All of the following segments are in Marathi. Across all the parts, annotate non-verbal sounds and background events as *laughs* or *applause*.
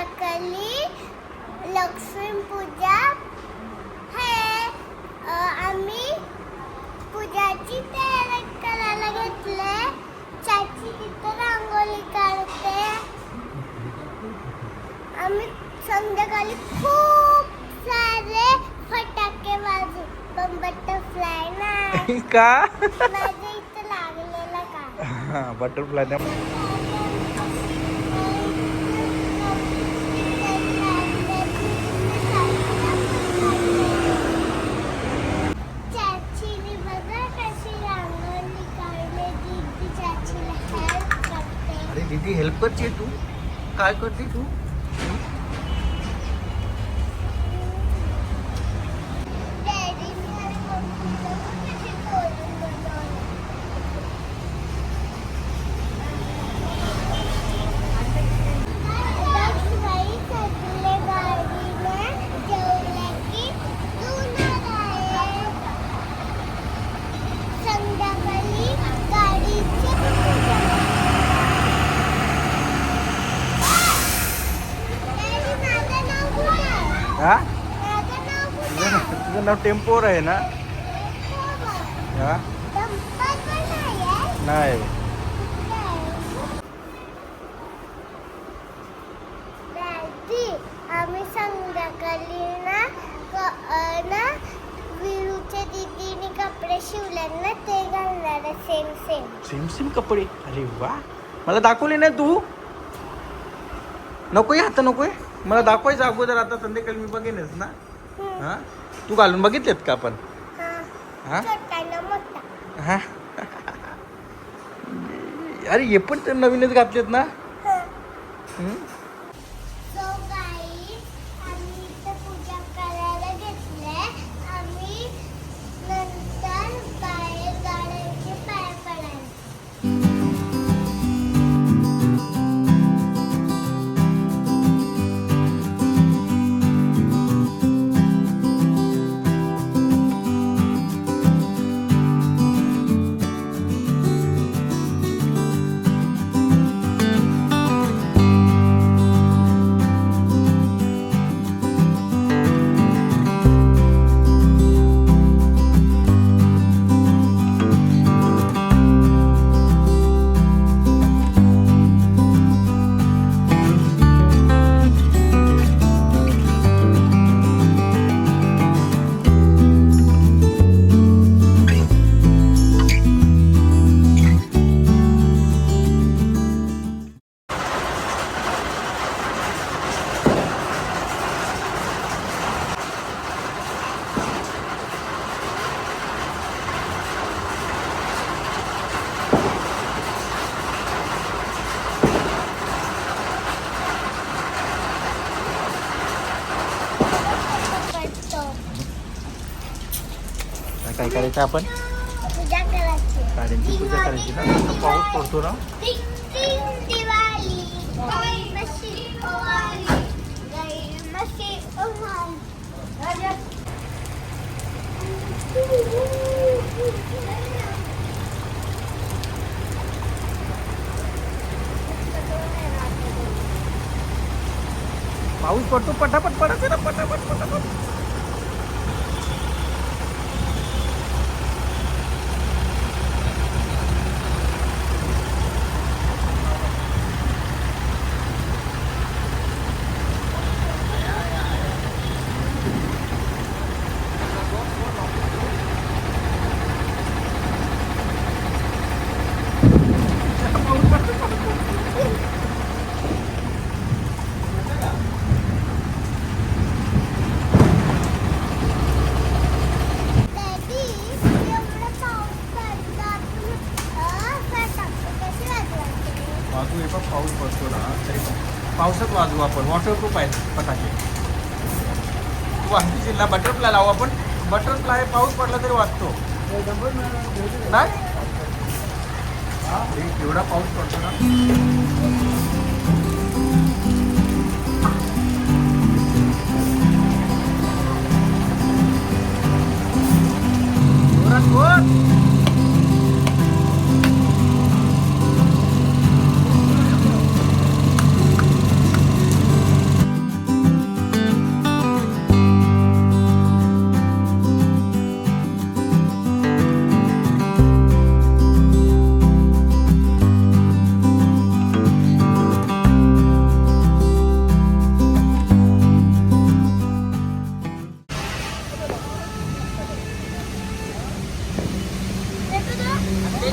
संध्याकाळी लक्ष्मी पूजा अ, आम्ही पूजाची तयारी करायला घेतले चाची तिथं रांगोळी काढते. आम्ही संध्याकाळी खूप सारे फटाके वाजू पण बटरफ्लाय नाही का? माझ्या इथं लागलेला का? बटरफ्लाय चाचीने बघा कशी रांगोळी काढली दीदी चाचीला हेल्प करते अरे दीदी हेल्प करते तू? काय करते तू डॅडीने आणि मम्मीला कशी बोलून बनवलं. दसराई सजले गाडीने जेवले की धुणार आहे. संध्याकाळी गाडीची पूजा. डॅडी, माझं नाव काय आहे? हा माझं नाव कुठे तुझं नाव टेम्पोर आहे ना? हो? नाही. आम्ही संध्याकाळी ना ना विरूच्या दीदीने कपडे शिवले ना ते घालणार सेम सेम सेम सेम कपडे? अरे वा. मला दाखवले नाही तू? नकोय आता नकोय. मला दाखवायचं अगोदर आता संध्याकाळी मी बघेनच ना. हा? तू घालून बघितलेत का आपण? हा. हा? अरे हे पण तर नवीनच घातलेत ना? करायचं आपण? गाड्यांची पूजा करायची ना? पाऊस पडतो ना? पाऊस पडतो पटापट पडायचं ना पटापट पटापट डॅडी एवढं पाऊस पडतो आपण अं, फटाके कसे वाजवायचे वाजू हे पण पाऊस पडतो ना तरी पण पावसात आपण. वॉटरप्रूफ आहेत फटाके तू जिल्हा बटरफ्लाय लावू आपण. बटरफ्लाय पाऊस पडला तरी वाचतो. नाही? एवढा पाऊस पडतो ना?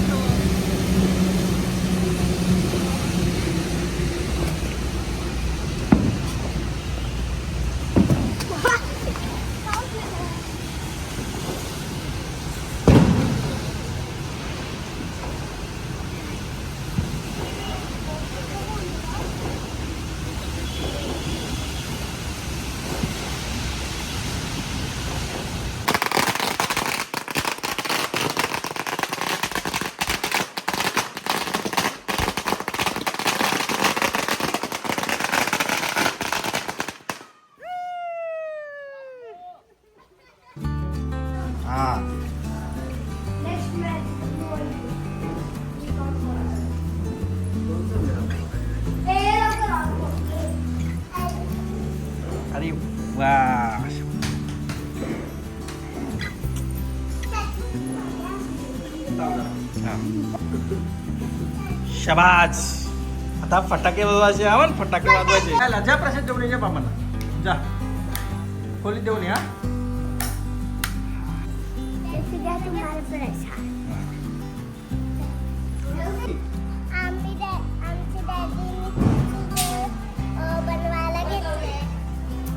हा अरे वा. शबाज आता फटाके वाजवायचे आम्हाला फटाके वाजवायचे. काय लज्जा प्रसाद देऊन ये बाबांना. जा. खोलीत देऊन या तुम्हाला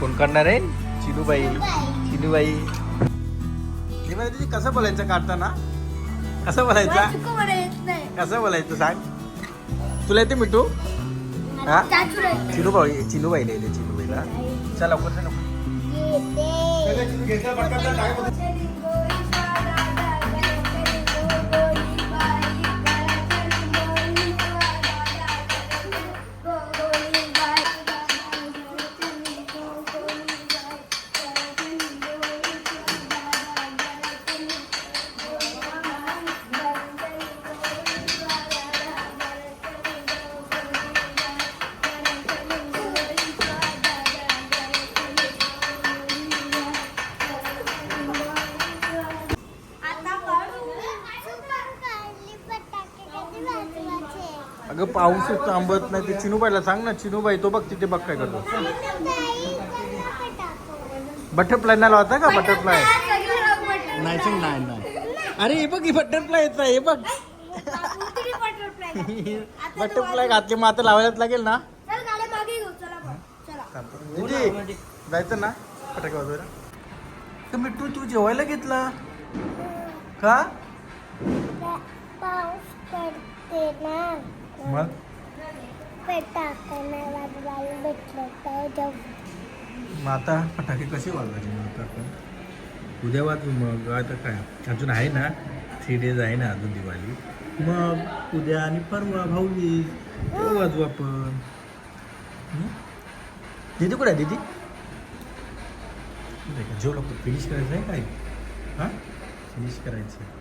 कोण करणार आहे? चिनूबाई बाई. चिनूबाई चिनूबाई तुझी कसं बोलायचं काढताना? कसं बोलायचं? कसं बोलायचं सांग? तुला येते मिठू? हा. चिनूबाई चिनूबाईला येते चिनूबाईला चल लवकर अगं पाऊसच थांबत नाही. ते चिनूबाईला सांग ना. चिनूबाई तो बघ तिथे बघ काय करतो. बटरफ्लाय नाही लावता का? बटरफ्लाय नाही सांग नाही नाही. *laughs* अरे हे बघ ही बटरफ्लाय येत हे बघ. बटरफ्लाय घातली मग आता लावायलाच लागेल ना? चल गाड्या मागे घेऊ. चला मग. चला. दीदी, जायचं ना? फटाके वाजवायला. तर मिठू तू जेवायला घेतला? का? पाऊस पडते ना. मग? फटाका नाही वाजवायला भेटलं तर जाऊ मग आता फटाके कसे वाजवायचे मग आता आपण? उद्या वाजवू मग. आता काय? अजून आहे ना? थ्री डेज आहे ना अजून दिवाळी. मग उद्या आणि परवा भाऊबीज तेव्हा वाजवू आपण. हं? दीदी कुठे आहे दीदी? जेव लवकर फिनिश करायचं आहे काय? हां? फिनिश करायचं